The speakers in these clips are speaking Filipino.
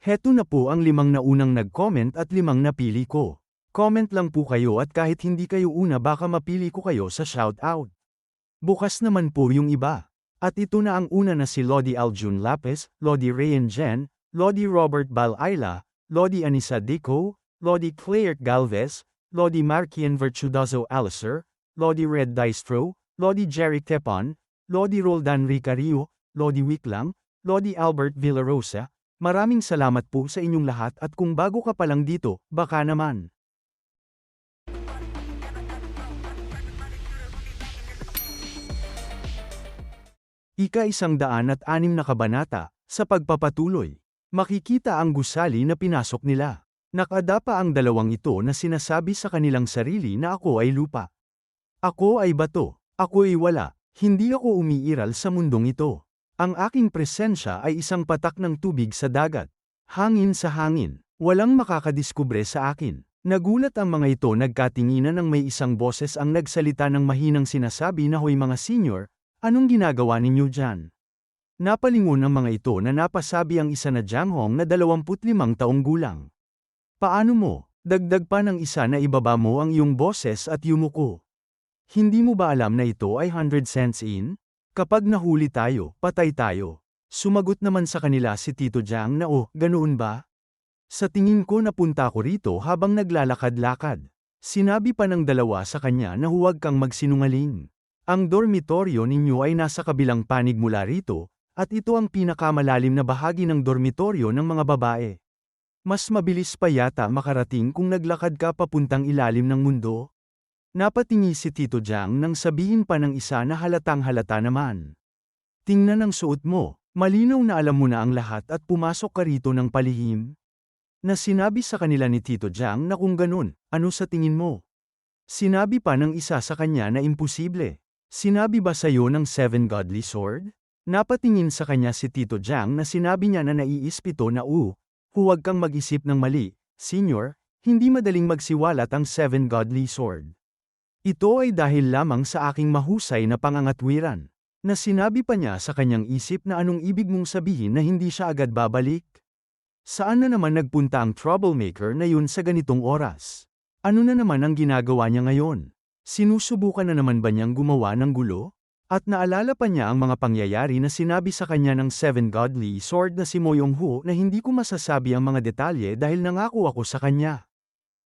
Heto na po ang limang na unang nag-comment at limang napili ko. Comment lang po kayo at kahit hindi kayo una baka mapili ko kayo sa shoutout. Bukas naman po yung iba. At ito na ang una na si Lodi Aljun Lapis, Lodi Rayan Jen, Lodi Robert Balaila, Lodi Anisa Dico, Lodi Claire Galvez, Lodi Markian Virtudoso Alicer, Lodi Red Distro, Lodi Jerry Tepon, Lodi Roldan Ricario, Lodi Wiklang, Lodi Albert Villarosa, maraming salamat po sa inyong lahat at kung bago ka pa lang dito, baka naman. Ika isang daan at anim na kabanata, sa pagpapatuloy. Makikita ang gusali na pinasok nila. Nakadapa ang dalawang ito na sinasabi sa kanilang sarili na ako ay lupa. Ako ay bato. Ako ay wala. Hindi ako umiiral sa mundong ito. Ang aking presensya ay isang patak ng tubig sa dagat. Hangin sa hangin. Walang makakadiskubre sa akin. Nagulat ang mga ito nagkatinginan ng may isang boses ang nagsalita ng mahinang sinasabi na hoy mga senior, anong ginagawa ninyo dyan? Napalingon ang mga ito na napasabi ang isa na Janghong na 25 taong gulang. Paano mo? Dagdag pa ng isa na ibaba mo ang iyong boses at yumuko. Hindi mo ba alam na ito ay 100 cents in? Kapag nahuli tayo, patay tayo. Sumagot naman sa kanila si Tito Jang na oh, ganoon ba? Sa tingin ko napunta ko rito habang naglalakad-lakad. Sinabi pa ng dalawa sa kanya na huwag kang magsinungaling. Ang dormitoryo ninyo ay nasa kabilang panig mula rito, at ito ang pinakamalalim na bahagi ng dormitoryo ng mga babae. Mas mabilis pa yata makarating kung naglakad ka papuntang ilalim ng mundo. Napatingi si Tito Jang nang sabihin pa ng isa na halatang halata naman. Tingnan ang suot mo, malinaw na alam mo na ang lahat at pumasok ka rito ng palihim. Na sinabi sa kanila ni Tito Jang na kung ganun, ano sa tingin mo? Sinabi pa ng isa sa kanya na imposible. Sinabi ba sa'yo ng Seven Godly Sword? Napatingin sa kanya si Tito Jang na sinabi niya na naiispito na u, huwag kang mag-isip ng mali, senior, hindi madaling magsiwalat ang Seven Godly Sword. Ito ay dahil lamang sa aking mahusay na pangangatwiran, na sinabi pa niya sa kanyang isip na anong ibig mong sabihin na hindi siya agad babalik. Saan na naman nagpunta ang troublemaker na yun sa ganitong oras? Ano na naman ang ginagawa niya ngayon? Sinusubukan na naman ba niyang gumawa ng gulo? At naalala pa niya ang mga pangyayari na sinabi sa kanya ng Seven Godly Sword na si Moyong Hu na hindi ko masasabi ang mga detalye dahil nangako ako sa kanya.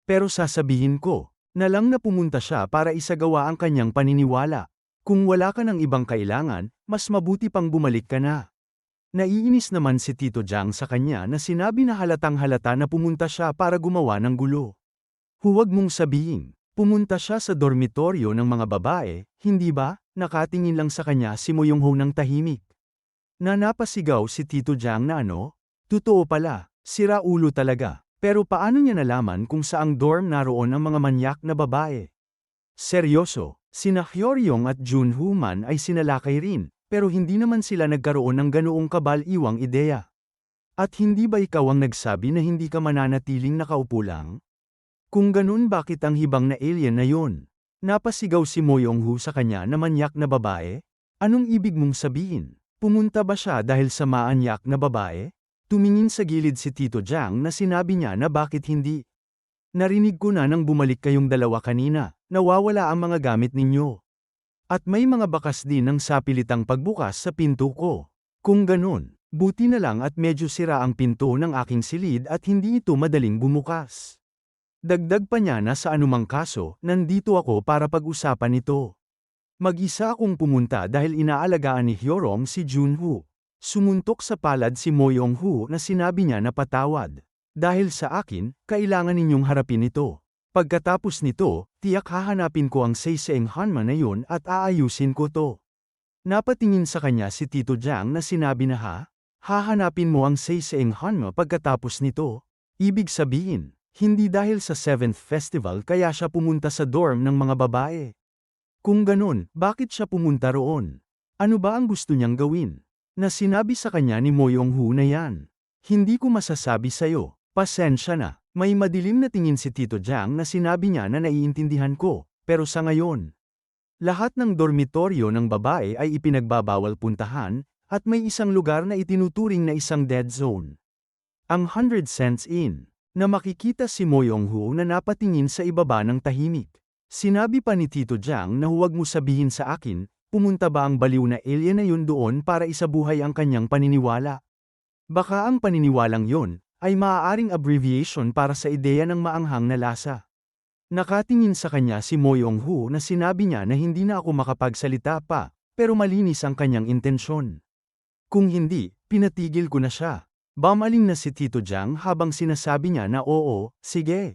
Pero sasabihin ko, na lang na pumunta siya para isagawa ang kanyang paniniwala. Kung wala ka ng ibang kailangan, mas mabuti pang bumalik ka na. Naiinis naman si Tito Jang sa kanya na sinabi na halatang halata na pumunta siya para gumawa ng gulo. Huwag mong sabihin, pumunta siya sa dormitoryo ng mga babae, hindi ba? Nakatingin lang sa kanya si Moyong Ho ng tahimik. Na napasigaw si Tito Jang na ano? Totoo pala, sira ulo talaga. Pero paano niya nalaman kung saang dorm naroon ang mga manyak na babae? Seryoso, sina Hyoryong at Jun Human ay sinalakay rin, pero hindi naman sila nagkaroon ng ganoong kabal-iwang ideya. At hindi ba ikaw ang nagsabi na hindi ka mananatiling nakaupo lang? Kung ganun bakit ang hibang na alien na yon? Napasigaw si Moyong Hu sa kanya na manyak na babae? Anong ibig mong sabihin? Pumunta ba siya dahil sa maanyak na babae? Tumingin sa gilid si Tito Jang na sinabi niya na bakit hindi. Narinig ko na nang bumalik kayong dalawa kanina, nawawala ang mga gamit ninyo. At may mga bakas din ng sapilitang pagbukas sa pinto ko. Kung ganun, buti na lang at medyo sira ang pinto ng aking silid at hindi ito madaling bumukas. Dagdag pa niya na sa anumang kaso, nandito ako para pag-usapan ito. Mag-isa akong pumunta dahil inaalagaan ni Hyorong si Junho. Sumuntok sa palad si Moyong Hu na sinabi niya na patawad. Dahil sa akin, kailangan ninyong harapin ito. Pagkatapos nito, tiyak hahanapin ko ang Seiseng Hanma na yun at aayusin ko to. Napatingin sa kanya si Tito Jang na sinabi na ha, hahanapin mo ang Seiseng Hanma pagkatapos nito. Ibig sabihin, hindi dahil sa 7th festival kaya siya pumunta sa dorm ng mga babae. Kung ganun, bakit siya pumunta roon? Ano ba ang gusto niyang gawin? Na sinabi sa kanya ni Moyong Hu na yan. Hindi ko masasabi sa'yo, pasensya na. May madilim na tingin si Tito Jang na sinabi niya na naiintindihan ko, pero sa ngayon. Lahat ng dormitoryo ng babae ay ipinagbabawal puntahan, at may isang lugar na itinuturing na isang dead zone. Ang 100 cents in, na makikita si Moyong Hu na napatingin sa ibaba ng tahimik. Sinabi pa ni Tito Jiang na huwag mo sabihin sa akin, pumunta ba ang baliw na alien na yun doon para isabuhay ang kanyang paniniwala? Baka ang paniniwalang yon ay maaaring abbreviation para sa ideya ng maanghang na lasa. Nakatingin sa kanya si Moyong Hu na sinabi niya na hindi na ako makapagsalita pa, pero malinis ang kanyang intensyon. Kung hindi, pinatigil ko na siya. Bamaling na si Tito Jiang habang sinasabi niya na oo, sige.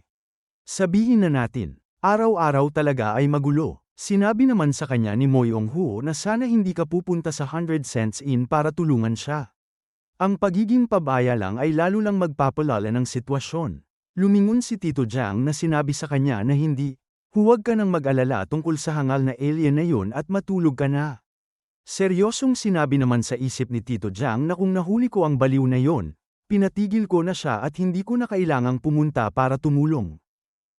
Sabihin na natin, araw-araw talaga ay magulo. Sinabi naman sa kanya ni Moyong Hu na sana hindi ka pupunta sa 100 cents in para tulungan siya. Ang pagiging pabaya lang ay lalo lang magpapalala ng sitwasyon. Lumingon si Tito Jiang na sinabi sa kanya na hindi, huwag ka nang mag-alala tungkol sa hangal na alien na yun at matulog ka na. Seryosong sinabi naman sa isip ni Tito Jiang na kung nahuli ko ang baliw na yon, pinatigil ko na siya at hindi ko na kailangang pumunta para tumulong.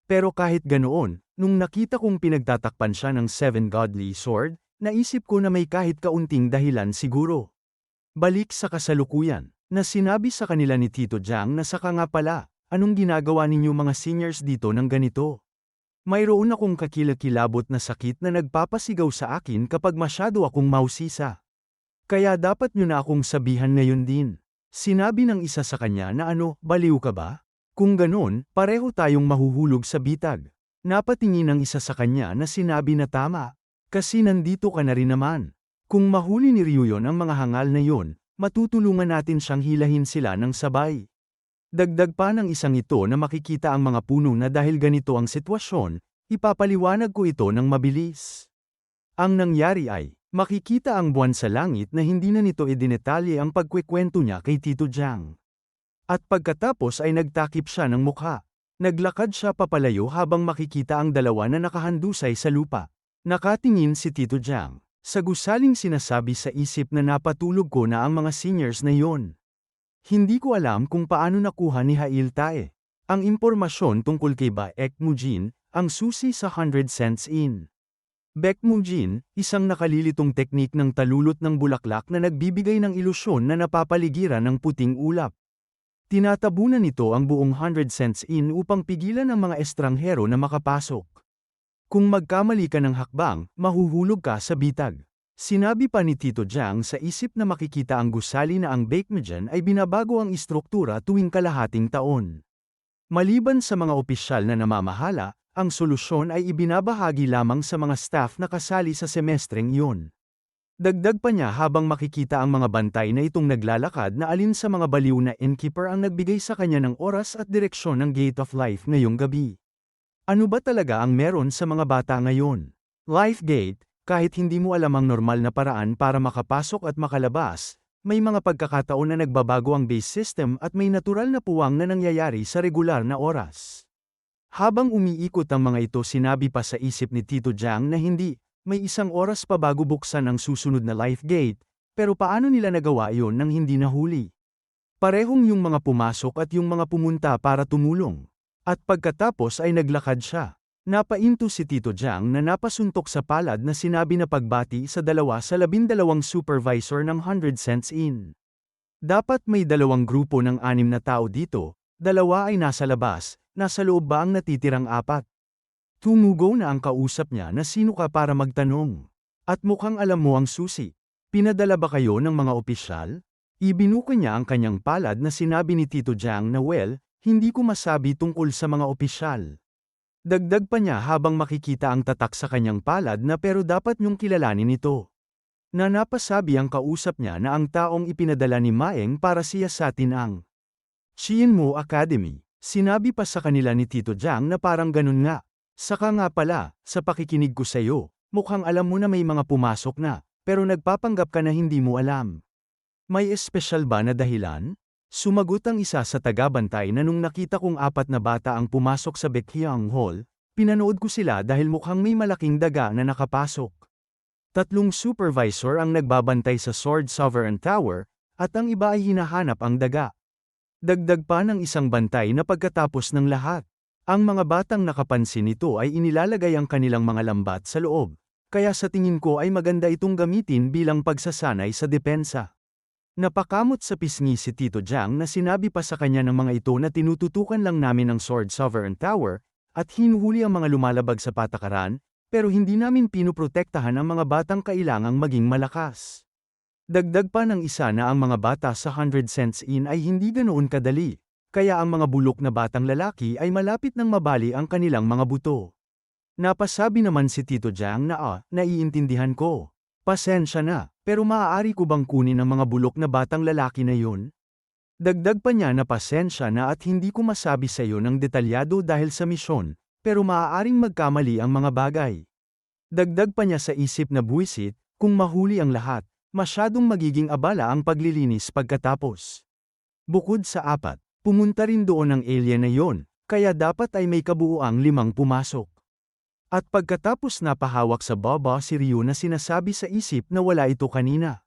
Pero kahit ganoon, nung nakita kong pinagtatakpan siya ng Seven Godly Sword, naisip ko na may kahit kaunting dahilan siguro. Balik sa kasalukuyan, na sinabi sa kanila ni Tito Jiang na saka nga pala, anong ginagawa ninyo mga seniors dito ng ganito? Mayroon akong kakilakilabot na sakit na nagpapasigaw sa akin kapag masyado akong mausisa. Kaya dapat nyo na akong sabihan ngayon din. Sinabi ng isa sa kanya na ano, baliw ka ba? Kung ganon, pareho tayong mahuhulog sa bitag. Napatingin ang isa sa kanya na sinabi na tama. Kasi nandito ka na rin naman. Kung mahuli ni Ryuyon ang mga hangal na yon, matutulungan natin siyang hilahin sila ng sabay. Dagdag pa ng isang ito na makikita ang mga puno na dahil ganito ang sitwasyon, ipapaliwanag ko ito ng mabilis. Ang nangyari ay, makikita ang buwan sa langit na hindi na nito idinetalye ang pagkwekwento niya kay Tito Jiang. At pagkatapos ay nagtakip siya ng mukha. Naglakad siya papalayo habang makikita ang dalawa na nakahandusay sa lupa. Nakatingin si Tito Jiang. Sa gusaling sinasabi sa isip na napatulog ko na ang mga seniors na yon. Hindi ko alam kung paano nakuha ni Hail Tae. Ang impormasyon tungkol kay Baek Mujin, ang susi sa 100 cents in. Baek Mujin, isang nakalilitong teknik ng talulot ng bulaklak na nagbibigay ng ilusyon na napapaligiran ng puting ulap. Tinatabunan nito ang buong 100 cents in upang pigilan ang mga estranghero na makapasok. Kung magkamali ka ng hakbang, mahuhulog ka sa bitag. Sinabi pa ni Tito Jiang sa isip na makikita ang gusali na ang Bakemejan ay binabago ang istruktura tuwing kalahating taon. Maliban sa mga opisyal na namamahala, ang solusyon ay ibinabahagi lamang sa mga staff na kasali sa semestreng iyon. Dagdag pa niya habang makikita ang mga bantay na itong naglalakad na alin sa mga baliw na innkeeper ang nagbigay sa kanya ng oras at direksyon ng Gate of Life ngayong gabi. Ano ba talaga ang meron sa mga bata ngayon? Life Gate, kahit hindi mo alam ang normal na paraan para makapasok at makalabas, may mga pagkakataon na nagbabago ang base system at may natural na puwang na nangyayari sa regular na oras. Habang umiikot ang mga ito sinabi pa sa isip ni Tito Jiang na hindi, may isang oras pa bago buksan ang susunod na life gate, pero paano nila nagawa iyon nang hindi nahuli? Parehong yung mga pumasok at yung mga pumunta para tumulong. At pagkatapos ay naglakad siya. Napainto si Tito Jiang na napasuntok sa palad na sinabi na pagbati sa dalawa sa labindalawang supervisor ng 100 cents in. Dapat may dalawang grupo ng anim na tao dito, dalawa ay nasa labas, nasa loob ba ang natitirang apat? Tumugo na ang kausap niya na sino ka para magtanong. At mukhang alam mo ang susi. Pinadala ba kayo ng mga opisyal? Ibinuko niya ang kanyang palad na sinabi ni Tito Jiang na well, hindi ko masabi tungkol sa mga opisyal. Dagdag pa niya habang makikita ang tatak sa kanyang palad na pero dapat niyong kilalanin ito. Na napasabi ang kausap niya na ang taong ipinadala ni Maeng para siya sa atin ang Mo Academy. Sinabi pa sa kanila ni Tito Jiang na parang ganun nga. Saka nga pala, sa pakikinig ko sa iyo, mukhang alam mo na may mga pumasok na, pero nagpapanggap ka na hindi mo alam. May espesyal ba na dahilan? Sumagot ang isa sa tagabantay na nung nakita kong apat na bata ang pumasok sa Baekhyang Hall, pinanood ko sila dahil mukhang may malaking daga na nakapasok. Tatlong supervisor ang nagbabantay sa Sword Sovereign Tower, at ang iba ay hinahanap ang daga. Dagdag pa ng isang bantay na pagkatapos ng lahat. Ang mga batang nakapansin nito ay inilalagay ang kanilang mga lambat sa loob, kaya sa tingin ko ay maganda itong gamitin bilang pagsasanay sa depensa. Napakamot sa pisngi si Tito Jiang na sinabi pa sa kanya ng mga ito na tinututukan lang namin ang Sword Sovereign Tower, at hinuhuli ang mga lumalabag sa patakaran, pero hindi namin pinuprotektahan ang mga batang kailangang maging malakas. Dagdag pa ng isa na ang mga bata sa 100 cents in ay hindi ganoon kadali, kaya ang mga bulok na batang lalaki ay malapit nang mabali ang kanilang mga buto. Napasabi naman si Tito Jiang na ah, naiintindihan ko. Pasensya na, pero maaari ko bang kunin ang mga bulok na batang lalaki na yun? Dagdag pa niya na pasensya na at hindi ko masabi sa iyo ng detalyado dahil sa misyon, pero maaaring magkamali ang mga bagay. Dagdag pa niya sa isip na buwisit, kung mahuli ang lahat, masyadong magiging abala ang paglilinis pagkatapos. Bukod sa apat, pumunta rin doon ang alien na yon, kaya dapat ay may kabuuang limang pumasok. At pagkatapos napahawak sa baba si Ryu na sinasabi sa isip na wala ito kanina.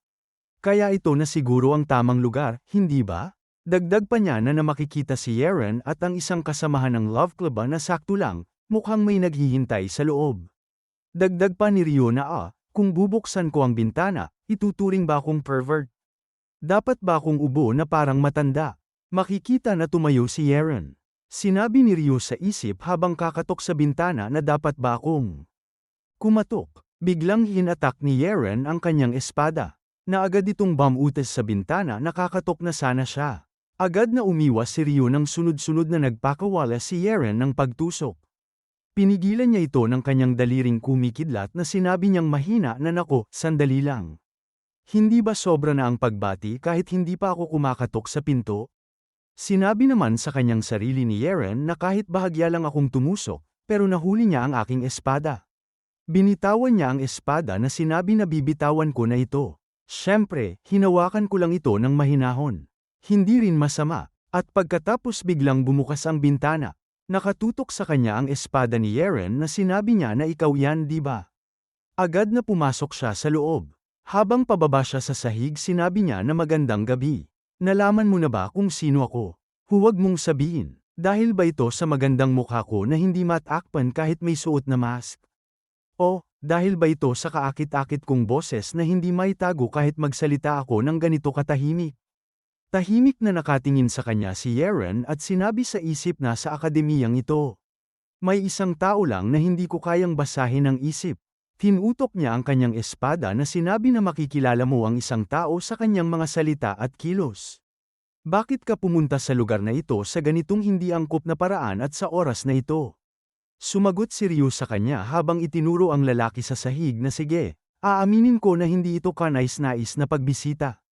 Kaya ito na siguro ang tamang lugar, hindi ba? Dagdag pa niya na na makikita si Yeren at ang isang kasamahan ng Love Club na sakto lang, mukhang may naghihintay sa loob. Dagdag pa ni Ryu na ah, kung bubuksan ko ang bintana, ituturing ba akong pervert? Dapat ba akong ubo na parang matanda? Makikita na tumayo si Yeren. Sinabi ni Ryo sa isip habang kakatok sa bintana na dapat ba akong kumatok. Biglang hinatak ni Yeren ang kanyang espada. Na agad itong bamutes sa bintana nakakatok na sana siya. Agad na umiwas si Ryo ng sunod-sunod na nagpakawala si Yeren ng pagtusok. Pinigilan niya ito ng kanyang daliring kumikidlat na sinabi niyang mahina na nako, sandali lang. Hindi ba sobra na ang pagbati kahit hindi pa ako kumakatok sa pinto? Sinabi naman sa kanyang sarili ni Yeren na kahit bahagya lang akong tumusok, pero nahuli niya ang aking espada. Binitawan niya ang espada na sinabi na bibitawan ko na ito. Siyempre, hinawakan ko lang ito ng mahinahon. Hindi rin masama, at pagkatapos biglang bumukas ang bintana, nakatutok sa kanya ang espada ni Yeren na sinabi niya na ikaw yan di ba? Agad na pumasok siya sa loob. Habang pababa siya sa sahig sinabi niya na magandang gabi. Nalaman mo na ba kung sino ako? Huwag mong sabihin, dahil ba ito sa magandang mukha ko na hindi matakpan kahit may suot na mask? O, dahil ba ito sa kaakit-akit kong boses na hindi maitago kahit magsalita ako ng ganito katahimik? Tahimik na nakatingin sa kanya si Yeren at sinabi sa isip na sa akademiyang ito. May isang tao lang na hindi ko kayang basahin ang isip. Tinutok niya ang kanyang espada na sinabi na makikilala mo ang isang tao sa kanyang mga salita at kilos. Bakit ka pumunta sa lugar na ito sa ganitong hindi angkop na paraan at sa oras na ito? Sumagot si Ryu sa kanya habang itinuro ang lalaki sa sahig na sige, aaminin ko na hindi ito kanais-nais na pagbisita.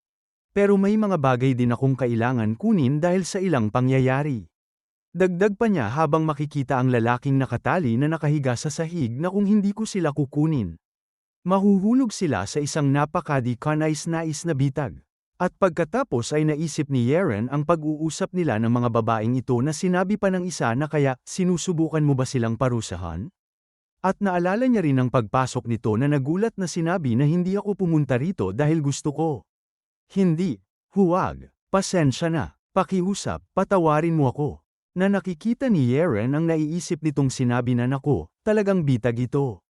Pero may mga bagay din akong kailangan kunin dahil sa ilang pangyayari. Dagdag pa niya habang makikita ang lalaking nakatali na nakahiga sa sahig na kung hindi ko sila kukunin. Mahuhulog sila sa isang napakadi kanais-nais na bitag. At pagkatapos ay naisip ni Yeren ang pag-uusap nila ng mga babaeng ito na sinabi pa ng isa na kaya, sinusubukan mo ba silang parusahan? At naalala niya rin ang pagpasok nito na nagulat na sinabi na hindi ako pumunta rito dahil gusto ko. Hindi, huwag, pasensya na, pakiusap, patawarin mo ako na nakikita ni Yeren ang naiisip nitong sinabi na nako, talagang bitag ito.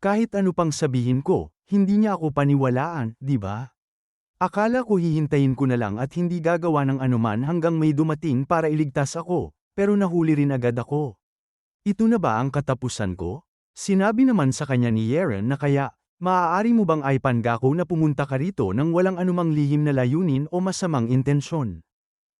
Kahit ano pang sabihin ko, hindi niya ako paniwalaan, di ba? Akala ko hihintayin ko na lang at hindi gagawa ng anuman hanggang may dumating para iligtas ako, pero nahuli rin agad ako. Ito na ba ang katapusan ko? Sinabi naman sa kanya ni Yeren na kaya, maaari mo bang aipangako na pumunta ka rito nang walang anumang lihim na layunin o masamang intensyon?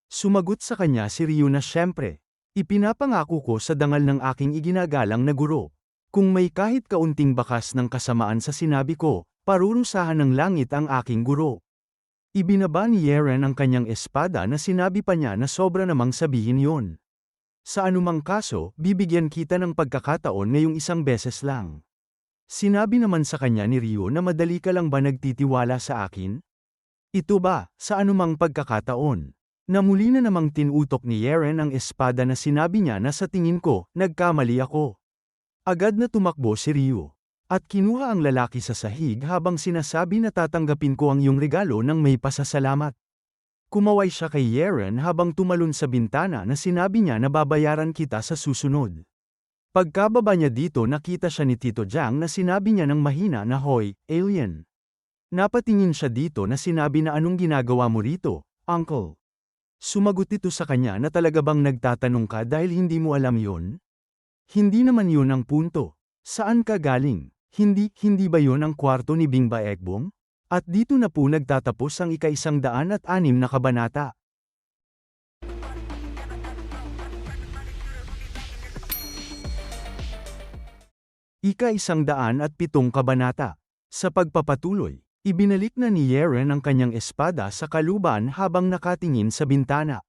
Sumagot sa kanya si Ryu na siyempre, ipinapangako ko sa dangal ng aking iginagalang na guro. Kung may kahit kaunting bakas ng kasamaan sa sinabi ko, parurusahan ng langit ang aking guro. Ibinaba ni Yeren ang kanyang espada na sinabi pa niya na sobra namang sabihin yon. Sa anumang kaso, bibigyan kita ng pagkakataon ngayong isang beses lang. Sinabi naman sa kanya ni Ryo na madali ka lang ba nagtitiwala sa akin? Ito ba, sa anumang pagkakataon? Na muli na namang tinutok ni Yeren ang espada na sinabi niya na sa tingin ko, nagkamali ako. Agad na tumakbo si Ryu. At kinuha ang lalaki sa sahig habang sinasabi na tatanggapin ko ang iyong regalo ng may pasasalamat. Kumaway siya kay Yeren habang tumalon sa bintana na sinabi niya na babayaran kita sa susunod. Pagkababa niya dito nakita siya ni Tito Jiang na sinabi niya ng mahina na hoy, alien. Napatingin siya dito na sinabi na anong ginagawa mo rito, Uncle. Sumagot ito sa kanya na talaga bang nagtatanong ka dahil hindi mo alam yon? Hindi naman yun ang punto. Saan ka galing? Hindi, hindi ba yun ang kwarto ni Bingba Ekbong? At dito na po nagtatapos ang ika-isang daan at anim na kabanata. Ika-isang daan at pitong kabanata. Sa pagpapatuloy, ibinalik na ni Yeren ang kanyang espada sa kaluban habang nakatingin sa bintana.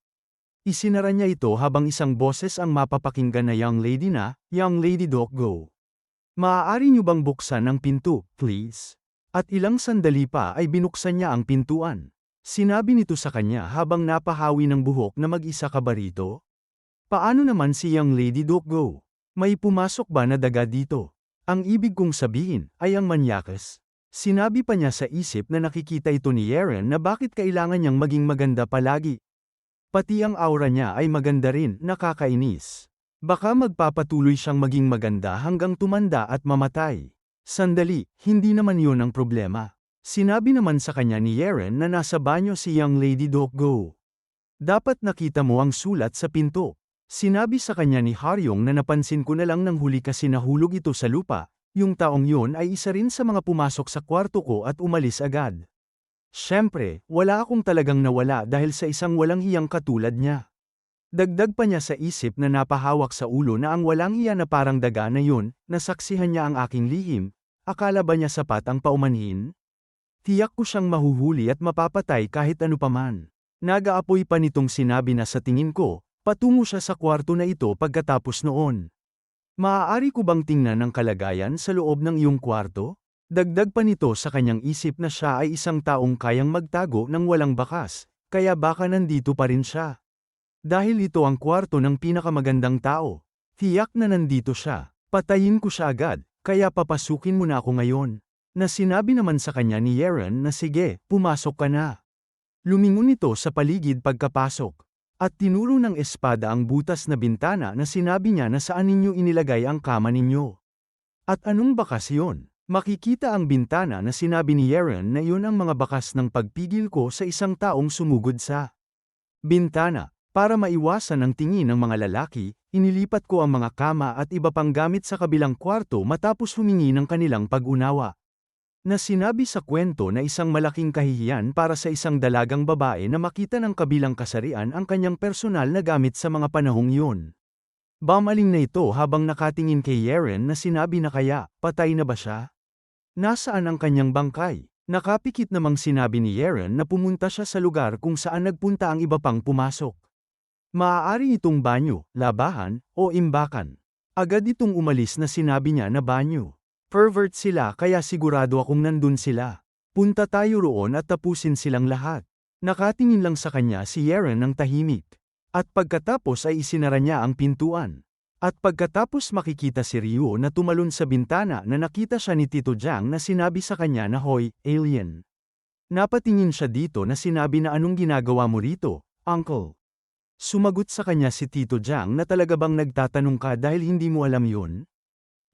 Isinara niya ito habang isang boses ang mapapakinggan na young lady na, young lady Doc go. Maaari niyo bang buksan ang pinto, please? At ilang sandali pa ay binuksan niya ang pintuan. Sinabi nito sa kanya habang napahawi ng buhok na mag-isa ka ba rito? Paano naman si young lady Doc go? May pumasok ba na daga dito? Ang ibig kong sabihin ay ang manyakes. Sinabi pa niya sa isip na nakikita ito ni Yeren na bakit kailangan niyang maging maganda palagi. Pati ang aura niya ay maganda rin, nakakainis. Baka magpapatuloy siyang maging maganda hanggang tumanda at mamatay. Sandali, hindi naman yun ang problema. Sinabi naman sa kanya ni Yeren na nasa banyo si Young Lady Doc Go. Dapat nakita mo ang sulat sa pinto. Sinabi sa kanya ni Haryong na napansin ko na lang nang huli kasi nahulog ito sa lupa, yung taong yun ay isa rin sa mga pumasok sa kwarto ko at umalis agad. Siyempre, wala akong talagang nawala dahil sa isang walang hiyang katulad niya. Dagdag pa niya sa isip na napahawak sa ulo na ang walang hiya na parang daga na yun, nasaksihan niya ang aking lihim, akala ba niya sapat ang paumanhin? Tiyak ko siyang mahuhuli at mapapatay kahit ano paman. Nagaapoy pa nitong sinabi na sa tingin ko, Patungo siya sa kwarto na ito pagkatapos noon. Maaari ko bang tingnan ang kalagayan sa loob ng iyong kwarto? Dagdag pa nito sa kanyang isip na siya ay isang taong kayang magtago ng walang bakas, kaya baka nandito pa rin siya. Dahil ito ang kwarto ng pinakamagandang tao. Tiyak na nandito siya. Patayin ko siya agad, kaya papasukin mo na ako ngayon. Na sinabi naman sa kanya ni Yeren na sige, pumasok ka na. Lumingon ito sa paligid pagkapasok. At tinuro ng espada ang butas na bintana na sinabi niya na saan ninyo inilagay ang kama ninyo. At anong bakas yon? Makikita ang bintana na sinabi ni Yeren na iyon ang mga bakas ng pagpigil ko sa isang taong sumugod sa bintana. Para maiwasan ang tingin ng mga lalaki, inilipat ko ang mga kama at iba pang gamit sa kabilang kwarto matapos humingi ng kanilang pag-unawa na sinabi sa kwento na isang malaking kahihiyan para sa isang dalagang babae na makita ng kabilang kasarian ang kanyang personal na gamit sa mga panahong yun. Bamaling na ito habang nakatingin kay Yeren na sinabi na kaya, patay na ba siya? Nasaan ang kanyang bangkay? Nakapikit namang sinabi ni Yeren na pumunta siya sa lugar kung saan nagpunta ang iba pang pumasok. Maaari itong banyo, labahan, o imbakan. Agad itong umalis na sinabi niya na banyo. Pervert sila kaya sigurado akong nandun sila. Punta tayo roon at tapusin silang lahat. Nakatingin lang sa kanya si Yeren ng tahimik. At pagkatapos ay isinara niya ang pintuan. At pagkatapos makikita si Ryu na tumalon sa bintana na nakita siya ni Tito Jiang na sinabi sa kanya na hoy, alien. Napatingin siya dito na sinabi na anong ginagawa mo rito, uncle. Sumagot sa kanya si Tito Jiang na talaga bang nagtatanong ka dahil hindi mo alam yun?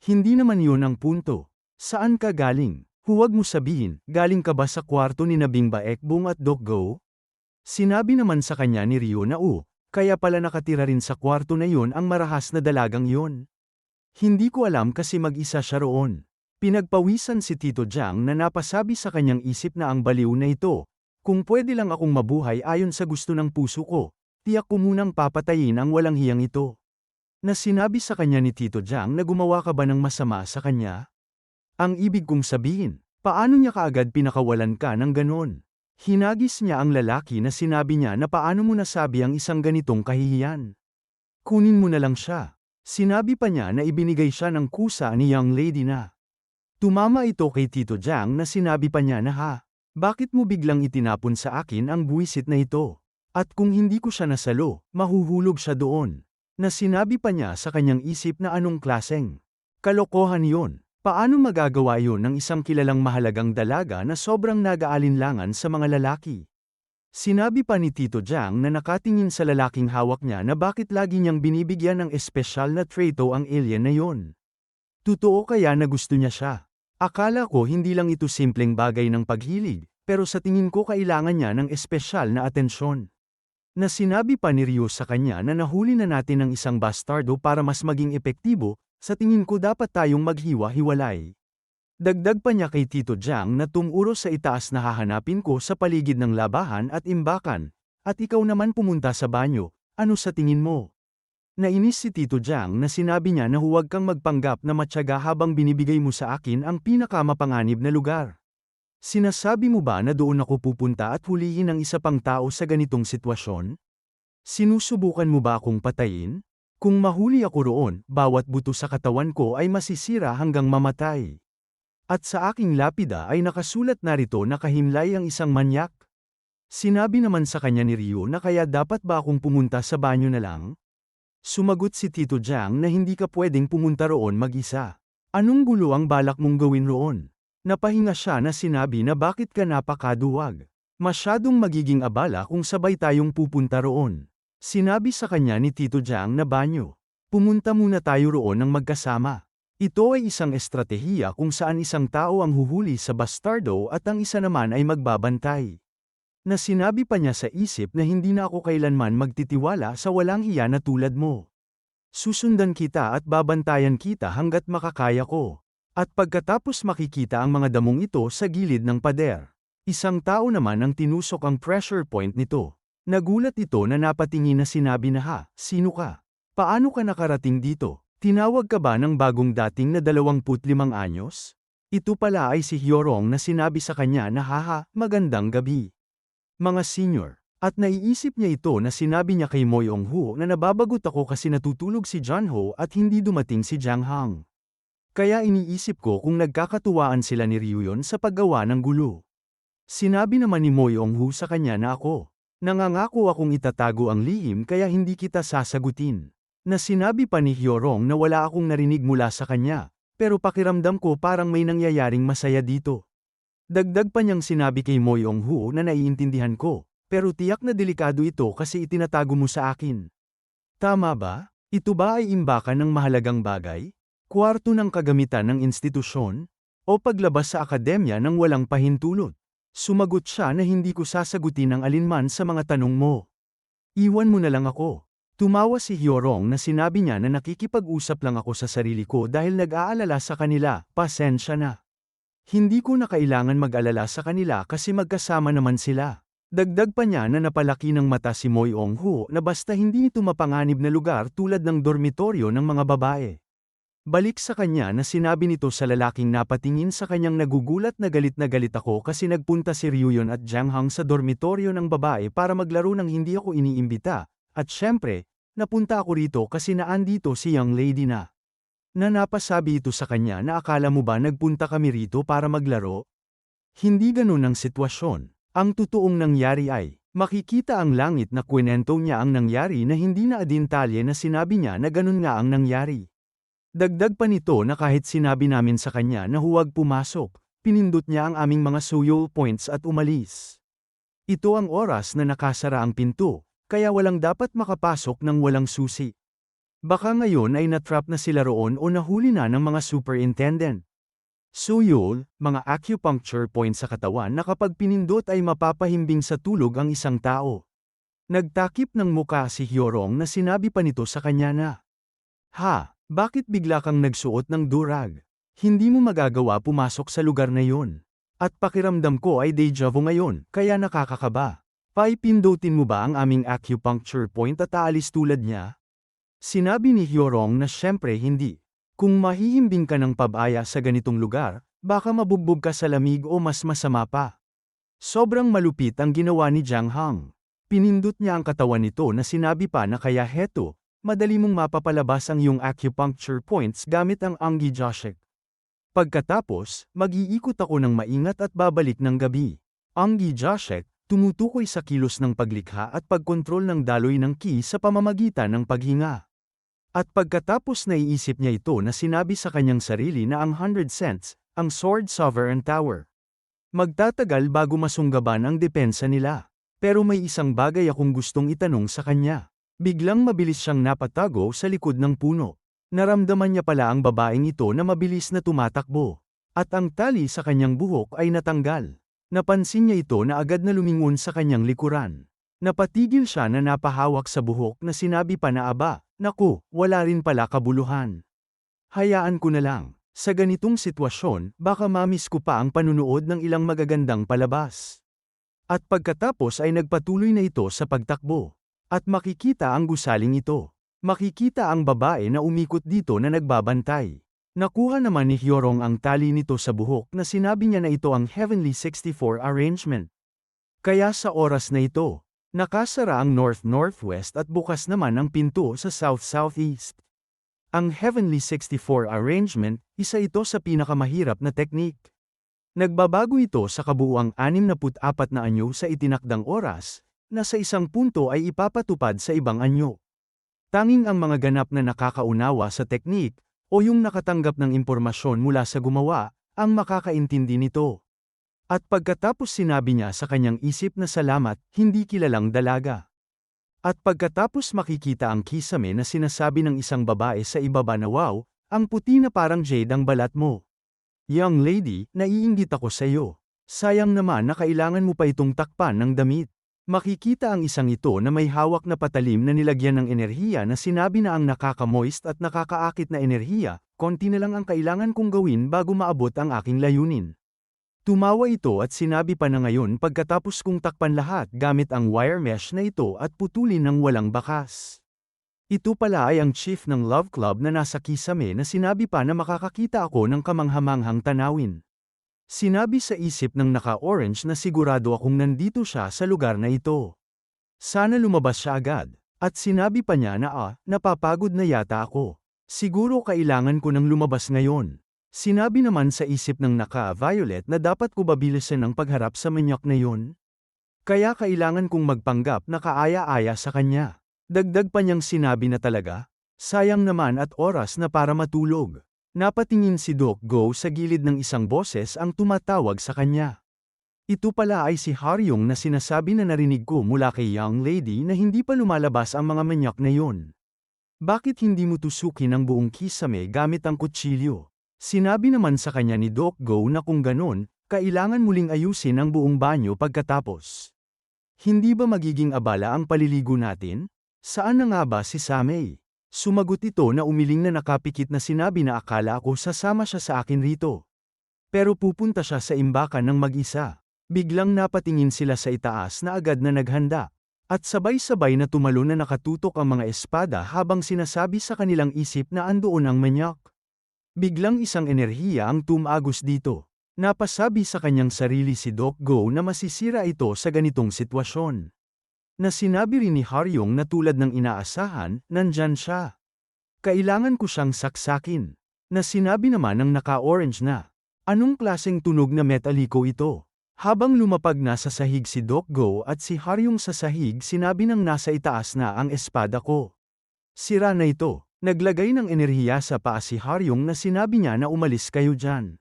Hindi naman yun ang punto. Saan ka galing? Huwag mo sabihin, galing ka ba sa kwarto ni Nabing Baekbong at Doc Go? Sinabi naman sa kanya ni Rio na o, kaya pala nakatira rin sa kwarto na yun ang marahas na dalagang yun. Hindi ko alam kasi mag-isa siya roon. Pinagpawisan si Tito Jiang na napasabi sa kanyang isip na ang baliw na ito. Kung pwede lang akong mabuhay ayon sa gusto ng puso ko, tiyak ko munang papatayin ang walang hiyang ito na sinabi sa kanya ni Tito Jiang na gumawa ka ba ng masama sa kanya? Ang ibig kong sabihin, paano niya kaagad pinakawalan ka ng ganon? Hinagis niya ang lalaki na sinabi niya na paano mo nasabi ang isang ganitong kahihiyan. Kunin mo na lang siya. Sinabi pa niya na ibinigay siya ng kusa ni young lady na. Tumama ito kay Tito Jiang na sinabi pa niya na ha, bakit mo biglang itinapon sa akin ang buwisit na ito? At kung hindi ko siya nasalo, mahuhulog siya doon na sinabi pa niya sa kanyang isip na anong klaseng kalokohan yon. Paano magagawa yon ng isang kilalang mahalagang dalaga na sobrang nag-aalinlangan sa mga lalaki? Sinabi pa ni Tito Jiang na nakatingin sa lalaking hawak niya na bakit lagi niyang binibigyan ng espesyal na traito ang alien na yon. Totoo kaya na gusto niya siya. Akala ko hindi lang ito simpleng bagay ng paghilig, pero sa tingin ko kailangan niya ng espesyal na atensyon. Na sinabi pa ni Rio sa kanya na nahuli na natin ang isang bastardo para mas maging epektibo, sa tingin ko dapat tayong maghiwa-hiwalay. Dagdag pa niya kay Tito Jiang na tumuro sa itaas na hahanapin ko sa paligid ng labahan at imbakan, at ikaw naman pumunta sa banyo, ano sa tingin mo? Nainis si Tito Jiang na sinabi niya na huwag kang magpanggap na matyaga habang binibigay mo sa akin ang pinakamapanganib na lugar. Sinasabi mo ba na doon ako pupunta at hulihin ang isa pang tao sa ganitong sitwasyon? Sinusubukan mo ba akong patayin? Kung mahuli ako roon, bawat buto sa katawan ko ay masisira hanggang mamatay. At sa aking lapida ay nakasulat narito na kahimlay ang isang manyak. Sinabi naman sa kanya ni Rio na kaya dapat ba akong pumunta sa banyo na lang? Sumagot si Tito Jiang na hindi ka pwedeng pumunta roon mag-isa. Anong gulo ang balak mong gawin roon? Napahinga siya na sinabi na bakit ka napakaduwag. Masyadong magiging abala kung sabay tayong pupunta roon. Sinabi sa kanya ni Tito Jiang na banyo. Pumunta muna tayo roon ng magkasama. Ito ay isang estratehiya kung saan isang tao ang huhuli sa bastardo at ang isa naman ay magbabantay. Na sinabi pa niya sa isip na hindi na ako kailanman magtitiwala sa walang hiya na tulad mo. Susundan kita at babantayan kita hanggat makakaya ko. At pagkatapos makikita ang mga damong ito sa gilid ng pader. Isang tao naman ang tinusok ang pressure point nito. Nagulat ito na napatingin na sinabi na ha, sino ka? Paano ka nakarating dito? Tinawag ka ba ng bagong dating na 25 anyos? Ito pala ay si Hyorong na sinabi sa kanya na haha, magandang gabi. Mga senior, at naiisip niya ito na sinabi niya kay Moyong Hu na nababagot ako kasi natutulog si John Ho at hindi dumating si Jiang Hang. Kaya iniisip ko kung nagkakatuwaan sila ni Ryuyon sa paggawa ng gulo. Sinabi naman ni Moyong Hu sa kanya na ako, Nangangako akong itatago ang lihim kaya hindi kita sasagutin. Na sinabi pa ni Hyorong na wala akong narinig mula sa kanya, pero pakiramdam ko parang may nangyayaring masaya dito. Dagdag pa niyang sinabi kay Moyong Hu na naiintindihan ko, pero tiyak na delikado ito kasi itinatago mo sa akin. Tama ba? Ito ba ay imbakan ng mahalagang bagay? Kwarto ng kagamitan ng institusyon? O paglabas sa akademya ng walang pahintulot? Sumagot siya na hindi ko sasagutin ang alinman sa mga tanong mo. Iwan mo na lang ako. Tumawa si Hyorong na sinabi niya na nakikipag-usap lang ako sa sarili ko dahil nag-aalala sa kanila, pasensya na. Hindi ko na kailangan mag-alala sa kanila kasi magkasama naman sila. Dagdag pa niya na napalaki ng mata si Moyong Hu na basta hindi ito mapanganib na lugar tulad ng dormitoryo ng mga babae. Balik sa kanya na sinabi nito sa lalaking napatingin sa kanyang nagugulat na galit na galit ako kasi nagpunta si Ryuyon at Jiang Hang sa dormitoryo ng babae para maglaro ng hindi ako iniimbita, at syempre, napunta ako rito kasi naandito si young lady na. Na napasabi ito sa kanya na akala mo ba nagpunta kami rito para maglaro? Hindi ganun ang sitwasyon. Ang totoong nangyari ay, makikita ang langit na kwento niya ang nangyari na hindi na adintalye na sinabi niya na ganun nga ang nangyari. Dagdag pa nito na kahit sinabi namin sa kanya na huwag pumasok, pinindot niya ang aming mga suyol points at umalis. Ito ang oras na nakasara ang pinto, kaya walang dapat makapasok ng walang susi. Baka ngayon ay natrap na sila roon o nahuli na ng mga superintendent. Suyol, mga acupuncture point sa katawan na kapag pinindot ay mapapahimbing sa tulog ang isang tao. Nagtakip ng muka si Hyorong na sinabi pa nito sa kanya na, Ha, bakit bigla kang nagsuot ng durag? Hindi mo magagawa pumasok sa lugar na yon. At pakiramdam ko ay deja vu ngayon, kaya nakakakaba. Paipindutin mo ba ang aming acupuncture point at aalis tulad niya? Sinabi ni Hyorong na syempre hindi. Kung mahihimbing ka ng pabaya sa ganitong lugar, baka mabugbog ka sa lamig o mas masama pa. Sobrang malupit ang ginawa ni Jiang Hang. Pinindot niya ang katawan nito na sinabi pa na kaya heto, madali mong mapapalabas ang iyong acupuncture points gamit ang Angi Joshik. Pagkatapos, mag-iikot ako ng maingat at babalik ng gabi. Angi Joshik, tumutukoy sa kilos ng paglikha at pagkontrol ng daloy ng ki sa pamamagitan ng paghinga. At pagkatapos naiisip niya ito na sinabi sa kanyang sarili na ang 100 cents, ang Sword Sovereign Tower. Magtatagal bago masunggaban ang depensa nila. Pero may isang bagay akong gustong itanong sa kanya. Biglang mabilis siyang napatago sa likod ng puno. Naramdaman niya pala ang babaeng ito na mabilis na tumatakbo. At ang tali sa kanyang buhok ay natanggal. Napansin niya ito na agad na lumingon sa kanyang likuran. Napatigil siya na napahawak sa buhok na sinabi pa na aba, naku, wala rin pala kabuluhan. Hayaan ko na lang. Sa ganitong sitwasyon, baka mamis ko pa ang panunood ng ilang magagandang palabas. At pagkatapos ay nagpatuloy na ito sa pagtakbo. At makikita ang gusaling ito. Makikita ang babae na umikot dito na nagbabantay. Nakuha naman ni Hyorong ang tali nito sa buhok na sinabi niya na ito ang Heavenly 64 arrangement. Kaya sa oras na ito, nakasara ang North-Northwest at bukas naman ang pinto sa South-Southeast. Ang Heavenly 64 arrangement, isa ito sa pinakamahirap na teknik. Nagbabago ito sa kabuuang 64 na anyo sa itinakdang oras, na sa isang punto ay ipapatupad sa ibang anyo. Tanging ang mga ganap na nakakaunawa sa teknik, o yung nakatanggap ng impormasyon mula sa gumawa, ang makakaintindi nito. At pagkatapos sinabi niya sa kanyang isip na salamat, hindi kilalang dalaga. At pagkatapos makikita ang kisame na sinasabi ng isang babae sa ibaba na wow, ang puti na parang jade ang balat mo. Young lady, naiinggit ako sa iyo. Sayang naman na kailangan mo pa itong takpan ng damit. Makikita ang isang ito na may hawak na patalim na nilagyan ng enerhiya na sinabi na ang nakakamoist at nakakaakit na enerhiya, konti na lang ang kailangan kong gawin bago maabot ang aking layunin. Tumawa ito at sinabi pa na ngayon pagkatapos kong takpan lahat gamit ang wire mesh na ito at putulin ng walang bakas. Ito pala ay ang chief ng love club na nasa kisame na sinabi pa na makakakita ako ng kamanghamanghang tanawin. Sinabi sa isip ng naka-orange na sigurado akong nandito siya sa lugar na ito. Sana lumabas siya agad. At sinabi pa niya na ah, napapagod na yata ako. Siguro kailangan ko nang lumabas ngayon. Sinabi naman sa isip ng naka-violet na dapat ko babilisan ang pagharap sa manyak na yun. Kaya kailangan kong magpanggap na kaaya-aya sa kanya. Dagdag pa niyang sinabi na talaga, sayang naman at oras na para matulog. Napatingin si Doc Go sa gilid ng isang boses ang tumatawag sa kanya. Ito pala ay si Haryong na sinasabi na narinig ko mula kay young lady na hindi pa lumalabas ang mga manyak na yon. Bakit hindi mo tusukin ang buong kisame gamit ang kutsilyo? Sinabi naman sa kanya ni Doc Go na kung ganon, kailangan muling ayusin ang buong banyo pagkatapos. Hindi ba magiging abala ang paliligo natin? Saan na nga ba si Samay? Sumagot ito na umiling na nakapikit na sinabi na akala ko sasama siya sa akin rito. Pero pupunta siya sa imbakan ng mag-isa. Biglang napatingin sila sa itaas na agad na naghanda. At sabay-sabay na tumalo na nakatutok ang mga espada habang sinasabi sa kanilang isip na andoon ang manyak. Biglang isang enerhiya ang tumagos dito. Napasabi sa kanyang sarili si Doc Go na masisira ito sa ganitong sitwasyon na sinabi rin ni Haryong na tulad ng inaasahan, nandyan siya. Kailangan ko siyang saksakin. Na sinabi naman ng naka-orange na. Anong klaseng tunog na metaliko ito? Habang lumapag na sa sahig si Doc Go at si Haryong sa sahig sinabi ng nasa itaas na ang espada ko. Sira na ito. Naglagay ng enerhiya sa paa si Haryong na sinabi niya na umalis kayo dyan.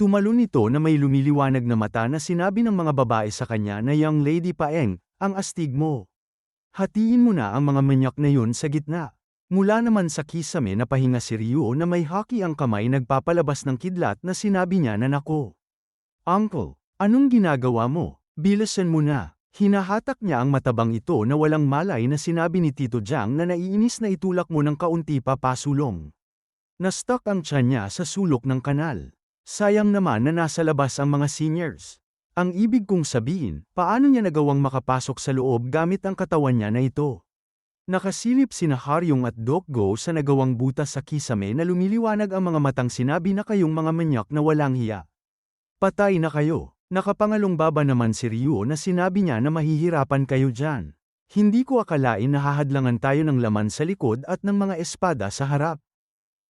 Tumalon ito na may lumiliwanag na mata na sinabi ng mga babae sa kanya na young lady Paeng, ang astig mo. Hatiin mo na ang mga manyak na yun sa gitna. Mula naman sa kisame na pahinga si Ryu na may haki ang kamay nagpapalabas ng kidlat na sinabi niya na nako. Uncle, anong ginagawa mo? Bilasan mo na. Hinahatak niya ang matabang ito na walang malay na sinabi ni Tito Jiang na naiinis na itulak mo ng kaunti pa pasulong. Nastak ang tiyan niya sa sulok ng kanal. Sayang naman na nasa labas ang mga seniors. Ang ibig kong sabihin, paano niya nagawang makapasok sa loob gamit ang katawan niya na ito? Nakasilip sina Haryong at Dokgo sa nagawang butas sa kisame na lumiliwanag ang mga matang sinabi na kayong mga manyak na walang hiya. Patay na kayo. Nakapangalong baba naman si Ryu na sinabi niya na mahihirapan kayo dyan. Hindi ko akalain na hahadlangan tayo ng laman sa likod at ng mga espada sa harap.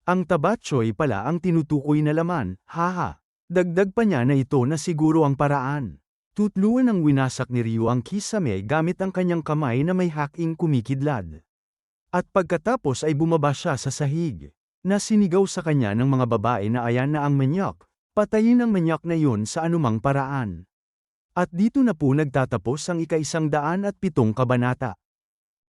Ang tabatsoy pala ang tinutukoy na laman, haha. Dagdag pa niya na ito na siguro ang paraan. Tutluan ng winasak ni Ryu ang kisame gamit ang kanyang kamay na may haking kumikidlad. At pagkatapos ay bumaba siya sa sahig. Nasinigaw sa kanya ng mga babae na ayan na ang manyak, patayin ang manyak na yun sa anumang paraan. At dito na po nagtatapos ang ika-isang daan at pitong kabanata.